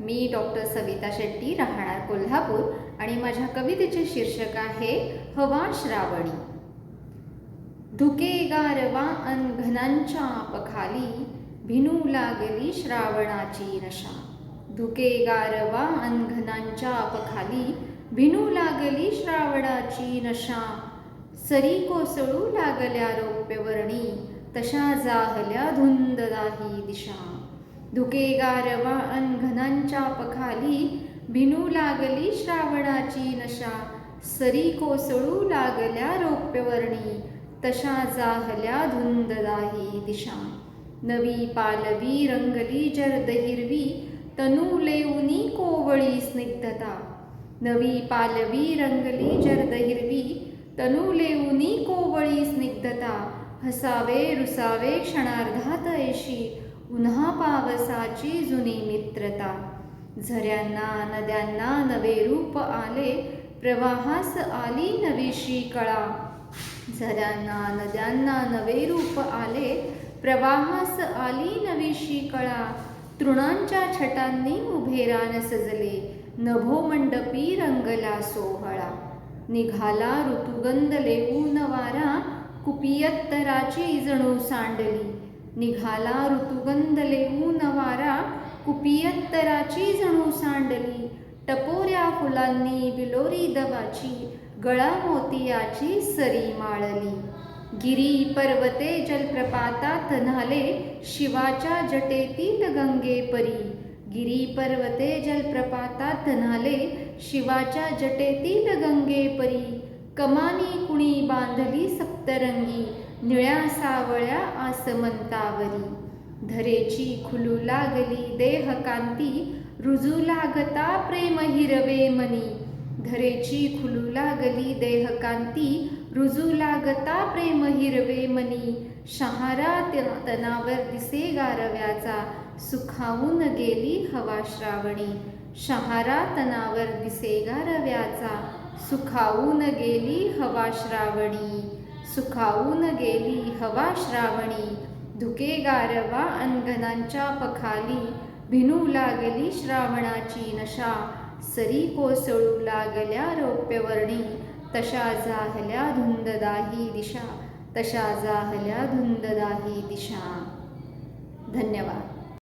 मी doctor Savita Shetty राहणार कोल्हापूर आणि माझ्या कवितेचे शीर्षक आहे हवा श्रावणी. धुके गारवा अन घनांच्या पखाली भिनू लागली श्रावणाची नशा. धुके गारवा अन घनांच्या पखाली भिनू लागली श्रावणाची नशा. सरी कोसळू लागल्या रौप्यवर्णी तशा जाहल्या धुंददाही दिशा. धुकेगारवा अन घनांच्या पखाली भिनू लागली श्रावणाची नशा सरी कोसळू लागल्या रौप्यवर्णी तशा जाहल्या धुंददाही दिशा. नवी पालवी रंगली जर्द हिरवी तनू लेऊनी कोवळी स्निग्धता. नवी पालवी रंगली जर्द हिरवी तनू लेऊनी कोवळी स्निग्धता. हसावे रुसावे क्षणार्धात ऐशी उन्हा पावसाची जुनी मित्रता. झऱ्यांना नद्यांना नवे रूप आले प्रवाहास आली नवीशी कळा. झऱ्यांना नद्यांना नवे रूप आले प्रवाहास आली नवीशी कळा. तृणांच्या छटांनी उभे रान सजले नभोमंडपी रंगला सोहळा. निघाला ऋतुगंध लेऊन वारा कुपियत्तराची जणू सांडली. निघाला ऋतुगंध लेऊन वारा. कुपियत्तराची जणू सांडली. टपोऱ्या फुलांनी बिलोरी दवाची. गळा मोतियाची सरी माळली. गिरी पर्वते जलप्रपातात न्हाले. शिवाच्या जटेतील गंगे परी. गिरी पर्वते जलप्रपातात न्हाले. शिवाच्या जटेतील गंगे परी. कमानी कुणी बांधली तरंगी निळ्या सावळ्या आसमंतावरी. धरेची खुलू लागली देह कांती रुजू लागता प्रेम हिरवे मनी. धरेची खुलू लागली देह कांती रुजू लागता प्रेम हिरवे मनी. शहारा तनावर दिसे गारव्याचा सुखावून गेली हवा श्रावणी. शहारा तनावर दिसे गारव्याचा सुखावून गेली हवा श्रावणी. सुखावून गेली हवा श्रावणी. धुके गारवा अंगणांच्या पखाली भिनू लागली श्रावणाची नशा. सरी कोसळू लागल्या रौप्यवर्णी. तशा जाहल्या धुंददाही दिशा. तशा जाहल्या धुंददाही दिशा. धन्यवाद.